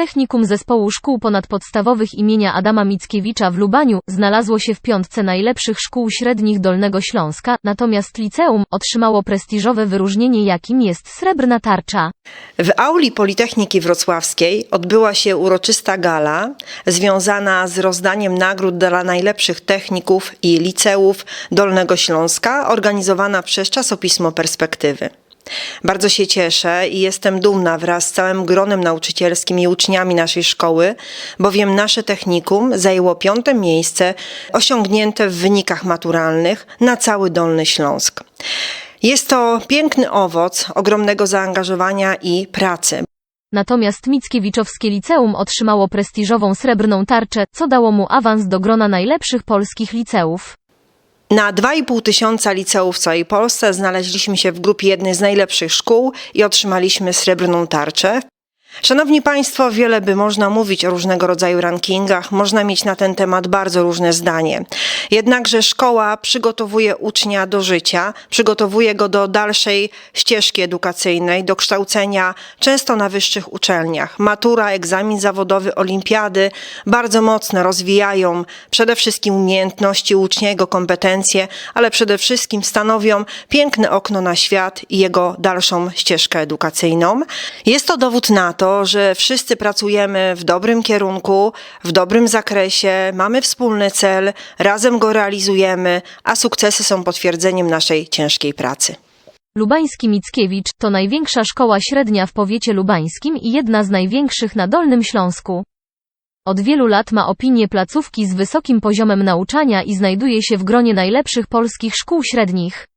Technikum Zespołu Szkół Ponadpodstawowych imienia Adama Mickiewicza w Lubaniu znalazło się w piątce najlepszych szkół średnich Dolnego Śląska, natomiast liceum otrzymało prestiżowe wyróżnienie jakim jest Srebrna Tarcza. W auli Politechniki Wrocławskiej odbyła się uroczysta gala związana z rozdaniem nagród dla najlepszych techników i liceów Dolnego Śląska, organizowana przez czasopismo Perspektywy. Bardzo się cieszę i jestem dumna wraz z całym gronem nauczycielskim i uczniami naszej szkoły, bowiem nasze technikum zajęło piąte miejsce osiągnięte w wynikach maturalnych na cały Dolny Śląsk. Jest to piękny owoc ogromnego zaangażowania i pracy. Natomiast Mickiewiczowskie Liceum otrzymało prestiżową Srebrną Tarczę, co dało mu awans do grona najlepszych polskich liceów. Na 2,5 tysiąca liceów w całej Polsce znaleźliśmy się w grupie jednej z najlepszych szkół i otrzymaliśmy srebrną tarczę. Szanowni Państwo, wiele by można mówić o różnego rodzaju rankingach, można mieć na ten temat bardzo różne zdanie. Jednakże szkoła przygotowuje ucznia do życia, przygotowuje go do dalszej ścieżki edukacyjnej, do kształcenia często na wyższych uczelniach. Matura, egzamin zawodowy, olimpiady bardzo mocno rozwijają przede wszystkim umiejętności ucznia, jego kompetencje, ale przede wszystkim stanowią piękne okno na świat i jego dalszą ścieżkę edukacyjną. Jest to dowód na to, że wszyscy pracujemy w dobrym kierunku, w dobrym zakresie, mamy wspólny cel, razem go realizujemy, a sukcesy są potwierdzeniem naszej ciężkiej pracy. Lubański Mickiewicz to największa szkoła średnia w powiecie lubańskim i jedna z największych na Dolnym Śląsku. Od wielu lat ma opinię placówki z wysokim poziomem nauczania i znajduje się w gronie najlepszych polskich szkół średnich.